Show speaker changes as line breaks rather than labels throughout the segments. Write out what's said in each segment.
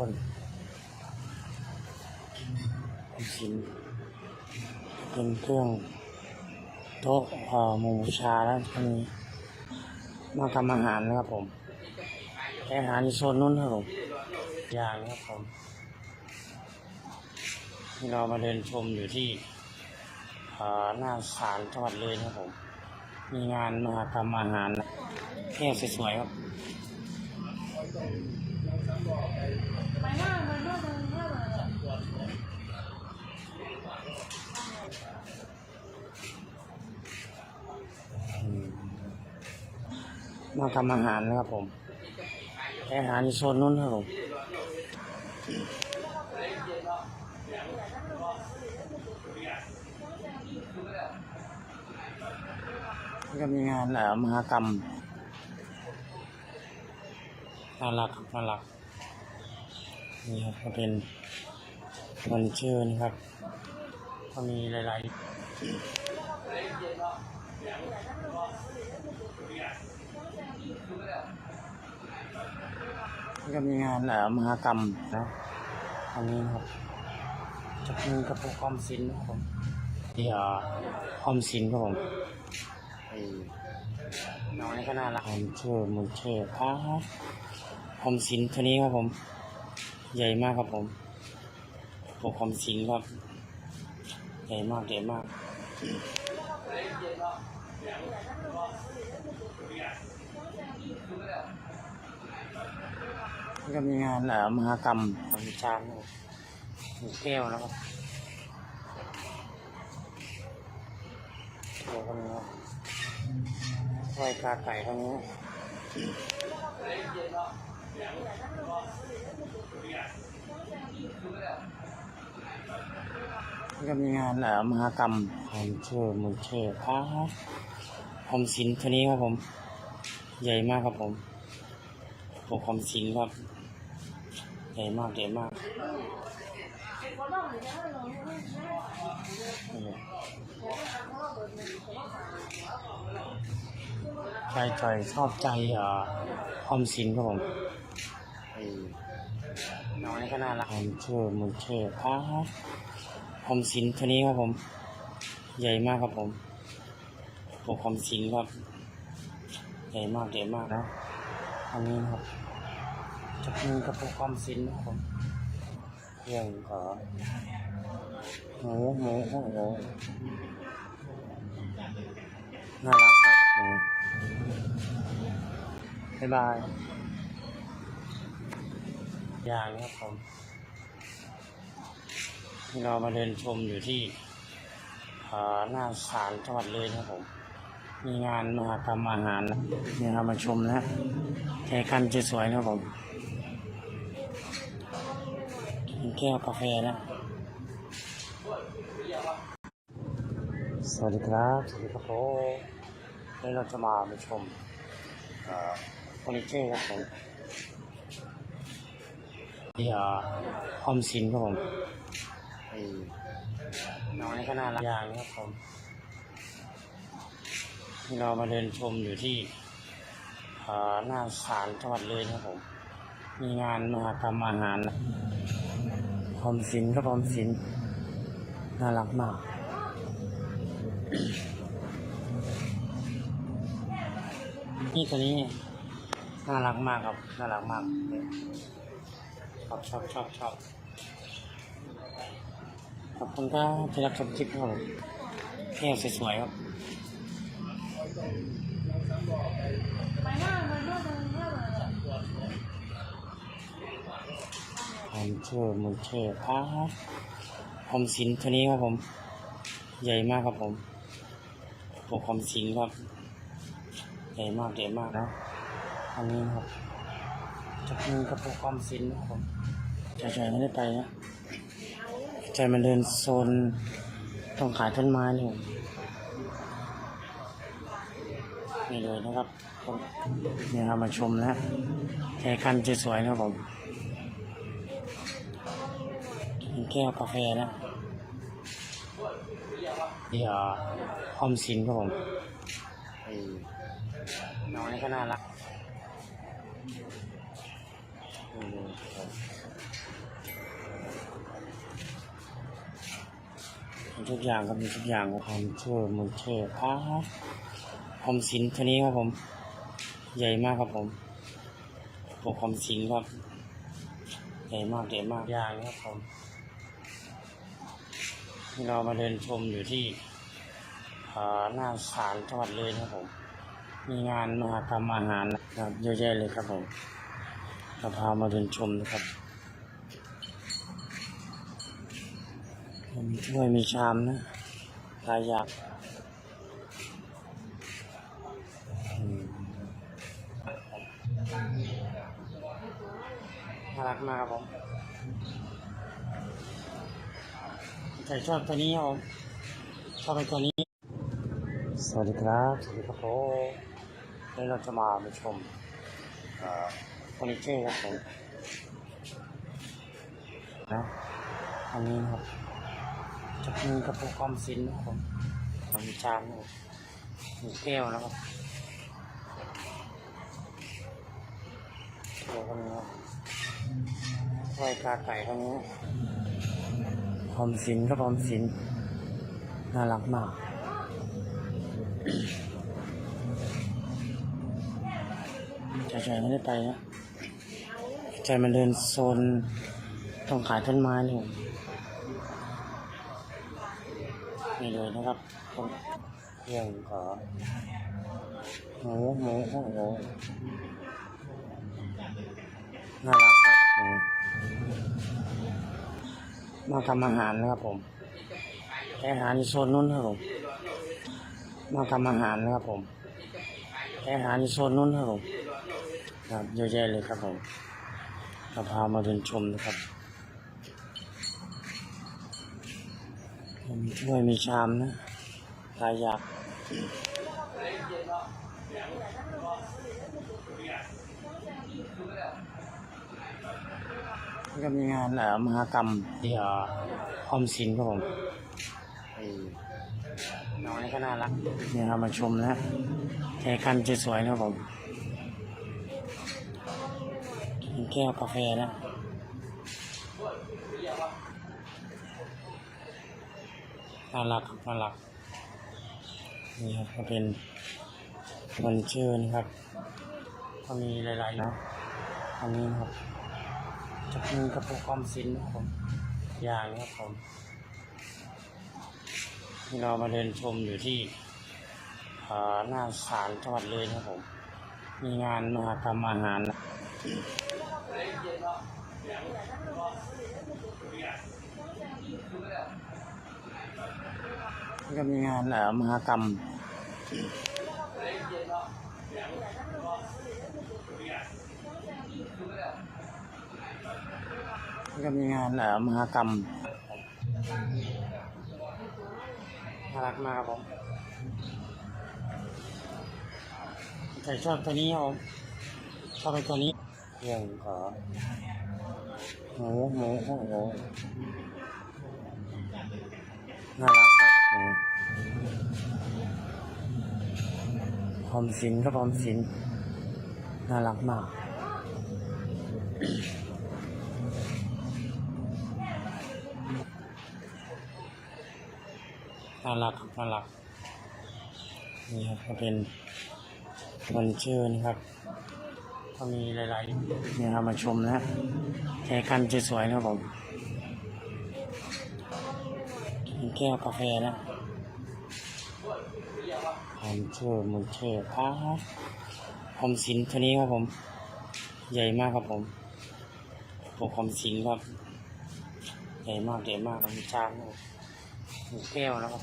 อนสินเป็นเครื่องโต๊ะอ่อหมูชาแล้วก็มีมาทำอาหารนะครับผมแต่อาหารโซนนู้นครับผมอย่างนะครับผมที่เรามาเดินชมอยู่ที่หน้าศาลจังหวัดเลยนะครับผม มีงานมหากรรมอาหารแก้วสวยๆครับ มาทำอาหารนะครับผมอาหารโซนนู้นครับผมก็มีงานเอ่อมหากรรมน่ารักน่ารักนี่ครับก็เป็นวันเชิญครับ ก็มีหลาย ๆ ก็มีงานอ่อมหากรรมนะอันนี้นะครับจะมีกระปุกออมสินนะครับผมที่เอ่อมสินครับผมไอ้น้อยก็น่ารักผมชื่อมุนเชื่อพาออมสินตัวนี้ครับผม ใหญ่มากครับผมกระปุกออมสินครับใหญ่มากใหญ่มาก ก็มีงานเอ่อมหากรรมบริจาคมีแก้วนะครับแก้วก็มีครับไหวกาไก่ก็มีนี่ก็มีงานเอ่อมหากรรมผมชื่อมุนเชื่อพาอมสินตัวนี้ครับผม ใหญ่มากครับผม ปกคอมสินครับใหญ่มากใหญ่มากใจใจชอบใจอ่าออมสินครับผมไอ้น้อยก็น่ารักผมชื่อมุนเชื่อพาออมสินตัวนี้ครับผม ใหญ่มากครับผมปกคอมสินครับใหญ่มากใหญ่มากนะ อันนี้นะครับจะมีกระปุกออมสินนะครับผมเครื่องขอหมูหมูโอ้โหน่ารักมากครับหมูบ๊ายบายอย่างนี้ครับผมที่เรามาเดินชมอยู่ที่เอ่อหน้าศาลจังหวัดเลยนะครับผม มีงานมหากรรมอาหารนี่ยเรามาชมนะแค่คันจะสวยนะครับผมกินแก้วกาแฟนะ สวัสดีครับ สวัสดีครับผมวันเราจะมามาชมเอ่อเฟอร์นิเจอร์ครับผมที่เอ่อออมสินครับผมไอ้น้อยก็น่ารักอย่างนี้ครับผม เรามาเดินชมอยู่ที่หน้าศาลจังหวัดเลยนะครับผม มีงานมหากรรมอาหารออมสินครับออมสินน่ารักมากนี่ตัวนี้น่ารักมากครับ น่ารักมากชอบชอบชอบชอบขอบคุณครับที่รับชมคลิปครับผมแก้วสวยๆครับ ผมชื่อมุนเชื่อพาอมสินตัวนี้ครับผม ใหญ่มากครับผมปกอมสินครับใหญ่มากใหญ่มากนะอันนี้ครับจะมีกระปุกออมสินนะครับผมใจไม่ได้ไปนะใจมันเดินโซนต้องขายต้นไม้เลย นี่เลยนะครับนี่ครับมาชมนะแค่คันสวยๆนะผมแก้วกาแฟนะเดี๋ยวออมสินครับผมน้องนี่ก็น่ารักทุกอย่างก็มีทุกอย่างของเธอมือเธอครั ออมสินตัวนี้ครับผม ใหญ่มากครับผมปกออมสินครับ ใหญ่มากใหญ่มากอย่างนี้ครับผมที่เรามาเดินชมอยู่ที่อ่าหน้าศาลจังหวัดเลยนะครับผม มีงานมหากรรมอาหารนะครับเยอะแยะเลยครับผมเราพามาเดินชมนะครับมีถ้วยมีชามนะหลายอย่าง น่ารักมากครับผมใครชอบตัวนี้ครับผมชอบเป็นตัวนี้ สวัสดีครับ สวัสดีครับผมวันนี้เราจะมาไปชมเอ่อเฟอร์นิเจอร์ครับผมนะอันนี้นะครับจะมีกระปุกออมสินนะครับผมมีจานนะครับมีแก้วนะครับตัวคนนี้ครับ ถ้วยกาไก่คนนี้ออมสินครับออมสิน น่ารักมาก ใจใจไม่ได้ไปนะ ใจมันเดินโซนต้องขายต้นไม้เลยนี่เลยนะครับต้นเครื่องขอหมูหมูโอ้โหน่ารักมากหมู มาทำอาหารนะครับผมแต่อาหารโซนนู้นครับผมมาทำอาหารนะครับผมแต่อาหารโซนนู้นครับผมครับเยอะแยะเลยครับผมเราพามาเดินชมนะครับมีถ้วยมีชามนะหลายอย่าง ก็มีงานเอ่อมหากรรมที่เอ่อมสินครับผมน้องนี่ก็น่ารักเนี่ยเรามาชมนะแจกันจะสวยๆนะครับผมมีแก้วกาแฟนะน่ารักน่ารักนี่ครับก็เป็นมันเชื่นครับ ก็มีหลายๆนะอันนี้ครับ จะมีกระปุกออมสินนะครับผมอย่างนี้ครับผมที่เรามาเดินชมอยู่ที่หน้าศาลจังหวัดเลยนะครับผม มีงานมหากรรมอาหารนะก็มีงานมหากรรม ก็มีงานเอ่อมหากรรมน่ารักมากครับผมใครชอบตัวนี้ครับผมชอบเป็นตัวนี้เรื่องขอหมูหมูโอ้โหน่ารักมากครับหมูออมสินครับออมสินน่ารักมาก น่ารักน่ารัก นี่ครับก็เป็นมันเชื่อนะครับ ก็มีหลายๆนี่ครับมาชมนะแจกันจะสวยๆนะครับผมแก้วกาแฟนะผมเชื่อมือเชื่อพาออมสินตัวนี้ครับผม ใหญ่มากครับผมปกออมสินครับใหญ่มากใหญ่มากมีจานครับ มีแก้วนะครับ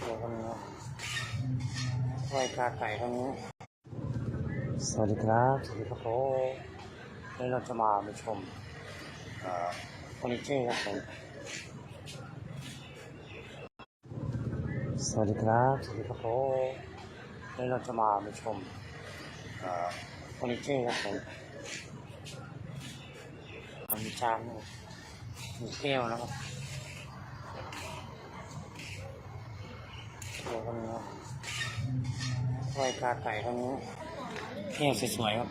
ตัวคนนี้ครับถ้วยกาไก่คนนี้ สวัสดีครับ สวัสดีครับผมวันนี้เราจะมาไปชมเอ่อเฟอร์นิเจอร์ครับผม สวัสดีครับ สวัสดีครับผมวันนี้เราจะมาไปชมเอ่อเฟอร์นิเจอร์ครับผมมีจาน นะครับมีแก้วนะครับตัวคนนี้ครับถ้วยกาไก่คนนี้แก้วสวยๆครับ